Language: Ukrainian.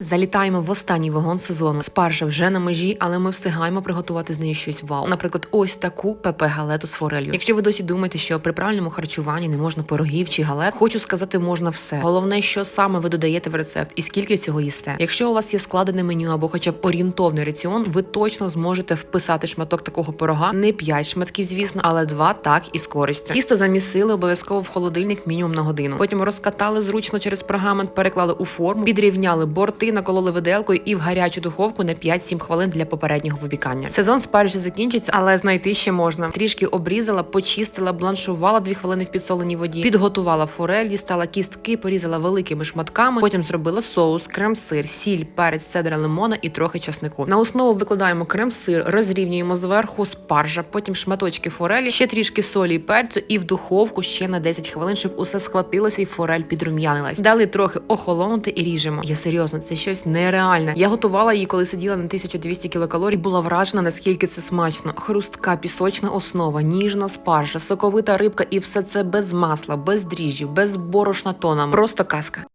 Залітаємо в останній вагон сезону. Спаржа вже на межі, але ми встигаємо приготувати з нею щось вау. Наприклад, ось таку ПП галету з форелью. Якщо ви досі думаєте, що при правильному харчуванні не можна пирогів чи галет, хочу сказати, можна все. Головне, що саме ви додаєте в рецепт і скільки цього їсте. Якщо у вас є складене меню або хоча б орієнтовний раціон, ви точно зможете вписати шматок такого пирога. Не 5 шматків, звісно, але 2 так і з користю. Тісто замісили обов'язково в холодильник мінімум на годину. Потім розкатали зручно через пергамент, переклали у форму, підрівняли борти, накололи виделкою і в гарячу духовку на 5-7 хвилин для попереднього випікання. Сезон спаржі закінчиться, але знайти ще можна. Трішки обрізала, почистила, бланшувала 2 хвилини в підсоленій воді, підготувала форель, дістала кістки, порізала великими шматками. Потім зробила соус, крем-сир, сіль, перець, цедра лимона і трохи часнику. На основу викладаємо крем-сир, розрівнюємо зверху спаржа, потім шматочки форелі, ще трішки солі і перцю, і в духовку ще на 10 хвилин, щоб усе схватилося і форель підрум'янилась. Дали трохи охолонути і ріжемо. Я серйозно, це щось нереальне. Я готувала її, коли сиділа на 1200 кілокалорій. Була вражена, наскільки це смачно. Хрустка, пісочна основа, ніжна спаржа, соковита рибка, і все це без масла, без дріжджів, без борошна тона. Просто казка.